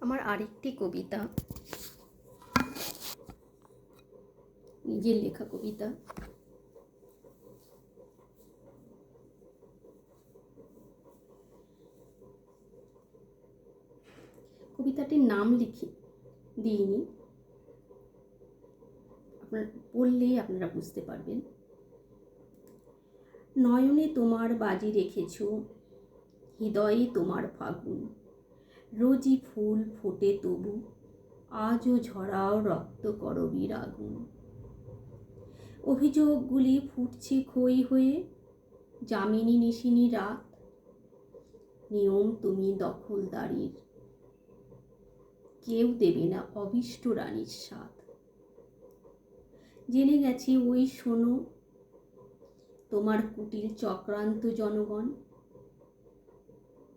আমার আরেকটি কবিতা। নিজের লেখা কবিতা। কবিতাটির নাম লিখি, দিইনি। আপনার পড়লেই আপনারা বুঝতে পারবেন। নয়নে তোমার বাজি রেখেছ, হৃদয়ে তোমার ফাগুন। রোজই ফুল ফোটে তবু, আজও ঝরাও রক্ত করবীর আগুন। অভিযোগগুলি ফুটছে খই হয়ে, যামিনী নিশিনী রাত, নিয়ম তুমি দখলদারির। কেউ দেবে না অবিষ্ট রানীর স্বাদ। জেনে গেছি ওই শোনো, তোমার কুটিল চক্রান্ত জনগণ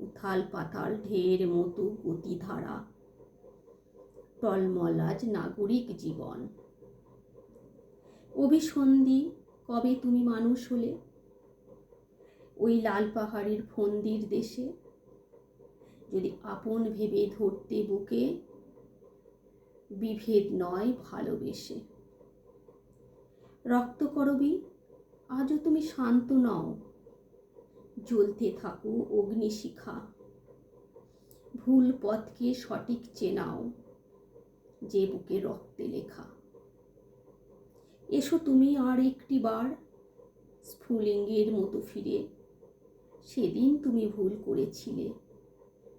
উথাল পাতাল ঢের মতো গতিধারা। টলমলাজ নাগরিক জীবন। অভিসন্ধি, কবে তুমি মানুষ হলে? ওই লাল পাহাড়ের ফন্দির দেশে। যদি আপন ভেবে ধরতে বুকে, বিভেদ নয় ভালোবেসে। রক্তকরবী আজও তুমি শান্ত নও। জ্বলতে থাকো, অগ্নিশিখা। ভুল পথকে সঠিক চেনাও, যে বুকে রক্তে লেখা। এসো তুমি আর একটি বার স্ফুলিঙ্গের মতো ফিরে। সেদিন তুমি ভুল করেছিলে,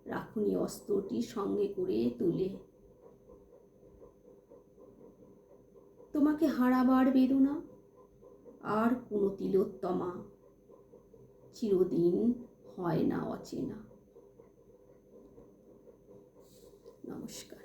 রাখুনি অস্ত্রটি সঙ্গে করে তুলে। তোমাকে হারাবার বেদনা, আর কোনো তিলোত্তমা চিরদিন হয় না অচেনা। নমস্কার।